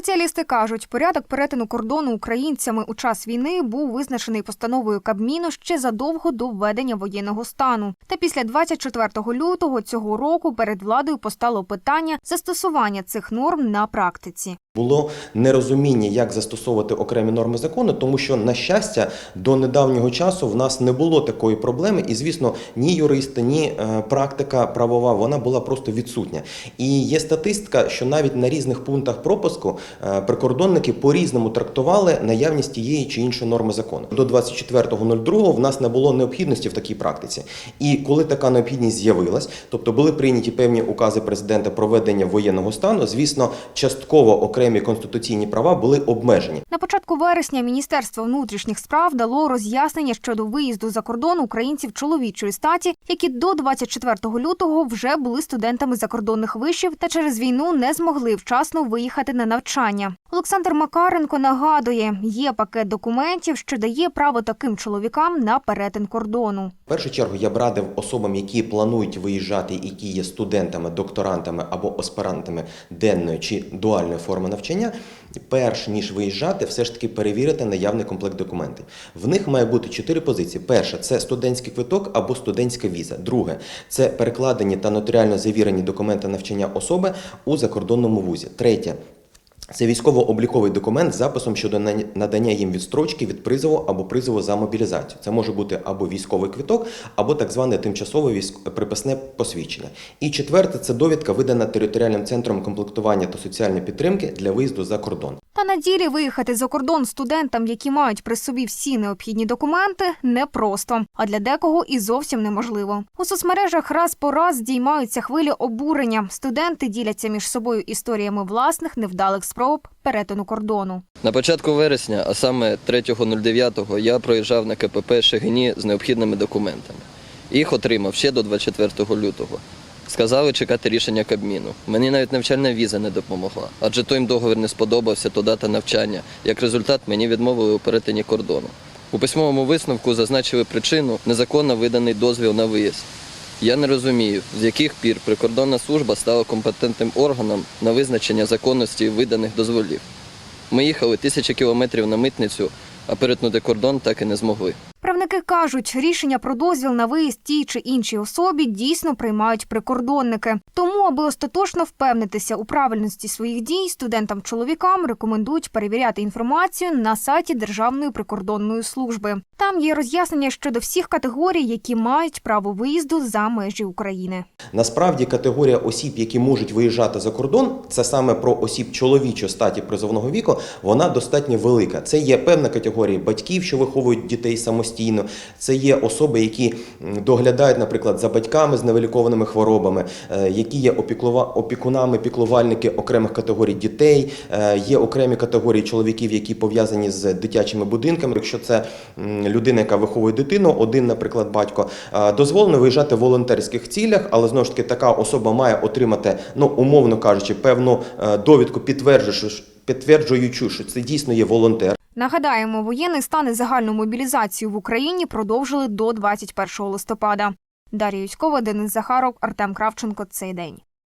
Спеціалісти кажуть, порядок перетину кордону українцями у час війни був визначений постановою Кабміну ще задовго до введення воєнного стану. Та після 24 лютого цього року перед владою постало питання застосування цих норм на практиці. Було нерозуміння, як застосовувати окремі норми закону, тому що, на щастя, до недавнього часу в нас не було такої проблеми, і звісно, ні юристи, ні е, практика правова вона була просто відсутня. І є статистика, що навіть на різних пунктах пропуску е, прикордонники по-різному трактували наявність тієї чи іншої норми закону. До 24.02 в нас не було необхідності в такій практиці. І коли така необхідність з'явилась, тобто були прийняті певні укази президента про введення воєнного стану, звісно, частково окремі конституційні права були обмежені. На початку вересня Міністерство внутрішніх справ дало роз'яснення щодо виїзду за кордон українців чоловічої статі, які до 24 лютого вже були студентами закордонних вишів та через війну не змогли вчасно виїхати на навчання. Олександр Макаренко нагадує, є пакет документів, що дає право таким чоловікам на перетин кордону. В першу чергу я б радив особам, які планують виїжджати, які є студентами, докторантами або аспірантами денної чи дуальної форми навчання, перш ніж виїжджати, все ж таки перевірити наявний комплект документів. В них має бути чотири позиції: перше це студентський квиток або студентська віза. Друге це перекладені та нотаріально завірені документи навчання особи у закордонному вузі. Третє. Це військово-обліковий документ з записом щодо надання їм відстрочки від призову або призову за мобілізацію. Це може бути або військовий квиток, або так зване тимчасове військ... приписне посвідчення. І четверте це довідка, видана територіальним центром комплектування та соціальної підтримки для виїзду за кордон. Та на ділі виїхати за кордон студентам, які мають при собі всі необхідні документи, непросто, а для декого і зовсім неможливо. У соцмережах раз по раз здіймаються хвилі обурення. Студенти діляться між собою історіями власних невдалих спроб перетину кордону. На початку вересня, а саме 3.09, я проїжджав на КПП Шегині з необхідними документами. Їх отримав ще до 24 лютого. Сказали чекати рішення Кабміну. Мені навіть навчальна віза не допомогла, адже той їм договір не сподобався, то дата навчання. Як результат, мені відмовили у перетині кордону. У письмовому висновку зазначили причину незаконно виданий дозвіл на виїзд. Я не розумію, з яких пір прикордонна служба стала компетентним органом на визначення законності виданих дозволів. Ми їхали тисячі кілометрів на митницю, а перетнути кордон так і не змогли. Правники кажуть, рішення про дозвіл на виїзд тій чи іншій особі дійсно приймають прикордонники. Тому, аби остаточно впевнитися у правильності своїх дій, студентам-чоловікам рекомендують перевіряти інформацію на сайті Державної прикордонної служби. Там є роз'яснення щодо всіх категорій, які мають право виїзду за межі України. Насправді категорія осіб, які можуть виїжджати за кордон, це саме про осіб чоловічої статі призовного віку, вона достатньо велика. Це є певна категорія батьків, що виховують дітей самостійно. Це є особи, які доглядають, наприклад, за батьками з невилікованими хворобами, е, які є опікунами, піклувальники окремих категорій дітей. Е, Є окремі категорії чоловіків, які пов'язані з дитячими будинками. Якщо це людина, яка виховує дитину, один, наприклад, батько, е, дозволено виїжджати в волонтерських цілях, але знову ж таки така особа має отримати, ну умовно кажучи, певну довідку, підтверджуючи, підтверджуючи, що це дійсно є волонтер. Нагадаємо, воєнний стан і загальну мобілізацію в Україні продовжили до 21 листопада. Дар'я Юськова, Денис Захаров, Артем Кравченко. Цей день.